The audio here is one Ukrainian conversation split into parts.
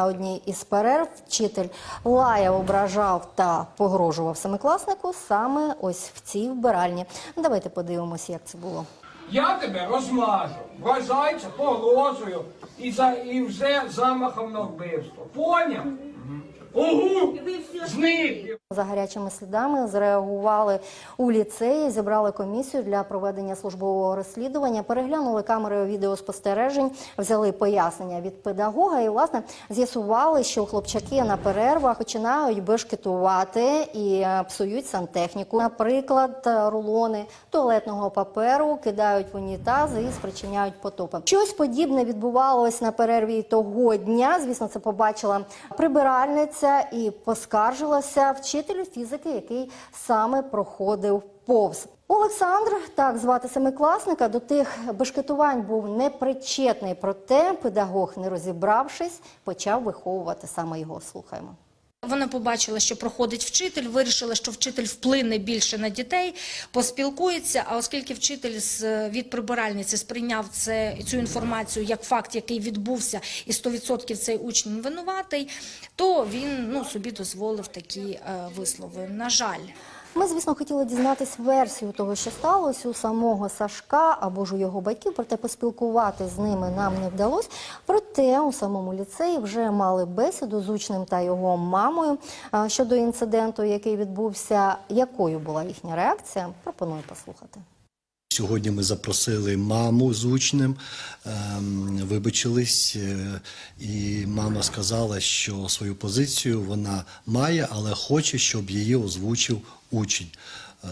На одній із перерв вчитель лаяв, ображав та погрожував семикласнику саме ось в цій вбиральні. Давайте подивимося, як це було. Я тебе розмажу, вважається погрожую і, за, і вже замахом на вбивство. Поняв? Угу! За гарячими слідами зреагували у ліцеї, зібрали комісію для проведення службового розслідування, переглянули камери відеоспостережень, взяли пояснення від педагога і власне з'ясували, що хлопчаки на перервах починають бешкетувати і е, псують сантехніку. Наприклад, рулони туалетного паперу кидають в унітази і спричиняють потопи. Щось подібне відбувалось на перерві того дня. Звісно, це побачила прибиральниця і поскаржилася вчителю фізики, який саме проходив повз. Олександр, так звати семикласника, до тих бешкетувань був непричетний. Проте педагог, не розібравшись, почав виховувати саме його. Слухаємо. Вона побачила, що проходить вчитель, вирішила, що вчитель вплине більше на дітей, поспілкується. А оскільки вчитель з від прибиральниці сприйняв це цю інформацію як факт, який відбувся, і 100% цей учень винуватий, то він ну собі дозволив такі е, вислови. На жаль. Ми, звісно, хотіли дізнатись версію того, що сталося у самого Сашка або ж у його батьків, проте поспілкувати з ними нам не вдалося. Проте у самому ліцеї вже мали бесіду з учнем та його мамою щодо інциденту, який відбувся. Якою була їхня реакція? Пропоную послухати. Сьогодні ми запросили маму з учнем, ем, вибачились, е, і мама сказала, що свою позицію вона має, але хоче, щоб її озвучив учень е,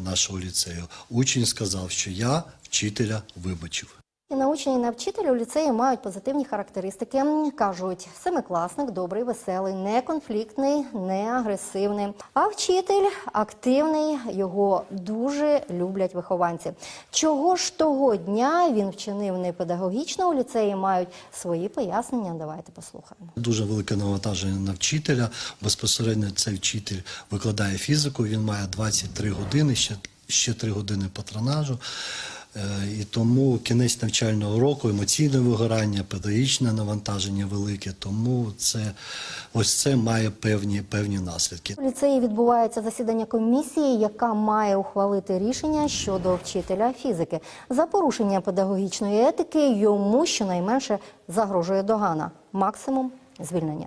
нашого ліцею. Учень сказав, що я вчителя вибачив. І на і на вчителі у ліцеї мають позитивні характеристики. Кажуть, семикласник добрий, веселий, не конфліктний, не агресивний. А вчитель активний, його дуже люблять вихованці. Чого ж того дня він вчинив непедагогічно у ліцеї, мають свої пояснення. Давайте послухаємо. Дуже велике навантаження на вчителя. Безпосередньо цей вчитель викладає фізику. Він має 23 години, ще, ще 3 години патронажу. Е, І тому кінець навчального року, емоційне вигорання, педагогічне навантаження велике. Тому це ось це має певні певні наслідки. У ліцеї відбувається засідання комісії, яка має ухвалити рішення щодо вчителя фізики. За порушення педагогічної етики йому щонайменше загрожує догана, максимум звільнення.